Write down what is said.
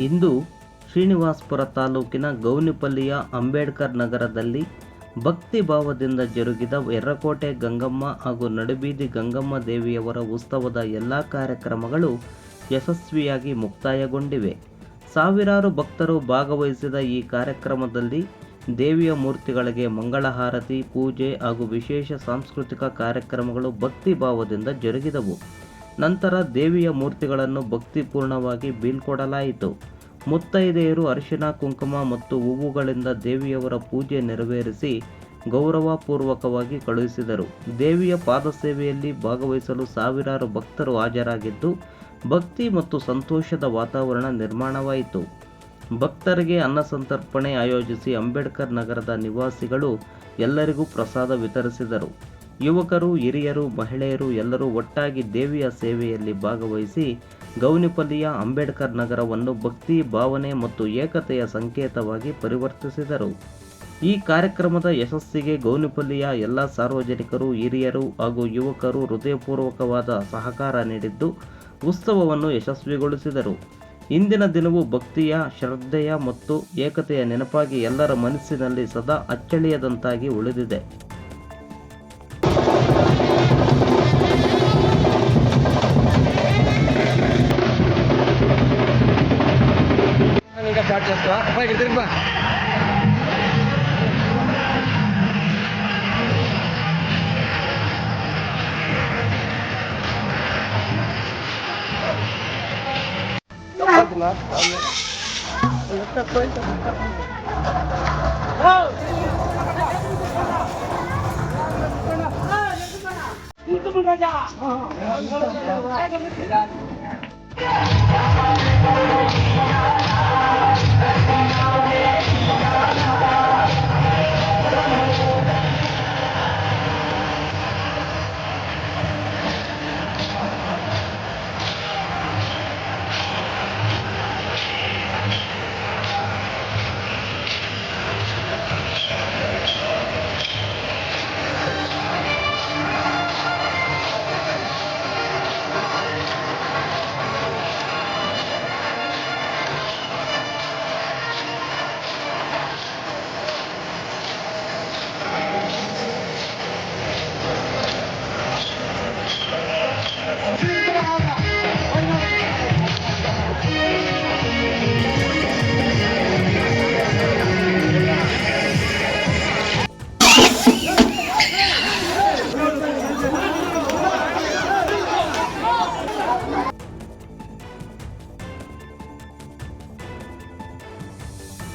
ಇಂದು ಶ್ರೀನಿವಾಸಪುರ ತಾಲೂಕಿನ ಗೌನಿಪಲ್ಲಿಯ ಅಂಬೇಡ್ಕರ್ ನಗರದಲ್ಲಿ ಭಕ್ತಿ ಭಾವದಿಂದ ಜರುಗಿದ ಎರ್ರಕೋಟೆ ಗಂಗಮ್ಮ ಹಾಗೂ ನಡುಬೀದಿ ಗಂಗಮ್ಮ ದೇವಿಯವರ ಉತ್ಸವದ ಎಲ್ಲ ಕಾರ್ಯಕ್ರಮಗಳು ಯಶಸ್ವಿಯಾಗಿ ಮುಕ್ತಾಯಗೊಂಡಿವೆ. ಸಾವಿರಾರು ಭಕ್ತರು ಭಾಗವಹಿಸಿದ ಈ ಕಾರ್ಯಕ್ರಮದಲ್ಲಿ ದೇವಿಯ ಮೂರ್ತಿಗಳಿಗೆ ಮಂಗಳಹಾರತಿ ಪೂಜೆ ಹಾಗೂ ವಿಶೇಷ ಸಾಂಸ್ಕೃತಿಕ ಕಾರ್ಯಕ್ರಮಗಳು ಭಕ್ತಿ ಭಾವದಿಂದ ಜರುಗಿದವು. ನಂತರ ದೇವಿಯ ಮೂರ್ತಿಗಳನ್ನು ಭಕ್ತಿಪೂರ್ಣವಾಗಿ ಬೀಳ್ಕೊಡಲಾಯಿತು. ಮುತ್ತೈದೆಯರು ಅರಿಶಿನ, ಕುಂಕುಮ ಮತ್ತು ಹೂವುಗಳಿಂದ ದೇವಿಯವರ ಪೂಜೆ ನೆರವೇರಿಸಿ ಗೌರವಪೂರ್ವಕವಾಗಿ ಕಳುಹಿಸಿದರು. ದೇವಿಯ ಪಾದಸೇವೆಯಲ್ಲಿ ಭಾಗವಹಿಸಲು ಸಾವಿರಾರು ಭಕ್ತರು ಹಾಜರಾಗಿದ್ದು, ಭಕ್ತಿ ಮತ್ತು ಸಂತೋಷದ ವಾತಾವರಣ ನಿರ್ಮಾಣವಾಯಿತು. ಭಕ್ತರಿಗೆ ಅನ್ನ ಸಂತರ್ಪಣೆ ಆಯೋಜಿಸಿ ಅಂಬೇಡ್ಕರ್ ನಗರದ ನಿವಾಸಿಗಳು ಎಲ್ಲರಿಗೂ ಪ್ರಸಾದ ವಿತರಿಸಿದರು. ಯುವಕರು, ಹಿರಿಯರು, ಮಹಿಳೆಯರು ಎಲ್ಲರೂ ಒಟ್ಟಾಗಿ ದೇವಿಯ ಸೇವೆಯಲ್ಲಿ ಭಾಗವಹಿಸಿ ಗೌನಿಪಲ್ಲಿಯ ಅಂಬೇಡ್ಕರ್ ನಗರವನ್ನು ಭಕ್ತಿ, ಭಾವನೆ ಮತ್ತು ಏಕತೆಯ ಸಂಕೇತವಾಗಿ ಪರಿವರ್ತಿಸಿದರು. ಈ ಕಾರ್ಯಕ್ರಮದ ಯಶಸ್ಸಿಗೆ ಗೌನಿಪಲ್ಲಿಯ ಎಲ್ಲ ಸಾರ್ವಜನಿಕರು, ಹಿರಿಯರು ಹಾಗೂ ಯುವಕರು ಹೃದಯಪೂರ್ವಕವಾದ ಸಹಕಾರ ನೀಡಿದ್ದು ಉತ್ಸವವನ್ನು ಯಶಸ್ವಿಗೊಳಿಸಿದರು. ಇಂದಿನ ದಿನವು ಭಕ್ತಿಯ, ಶ್ರದ್ಧೆಯ ಮತ್ತು ಏಕತೆಯ ನೆನಪಾಗಿ ಎಲ್ಲರ ಮನಸ್ಸಿನಲ್ಲಿ ಸದಾ ಅಚ್ಚಳಿಯದಂತಾಗಿ ಉಳಿದಿದೆ. స్టార్ట్ చేస్తావా అబ్బాయి ఇక్కడ తిరిగి బా Thank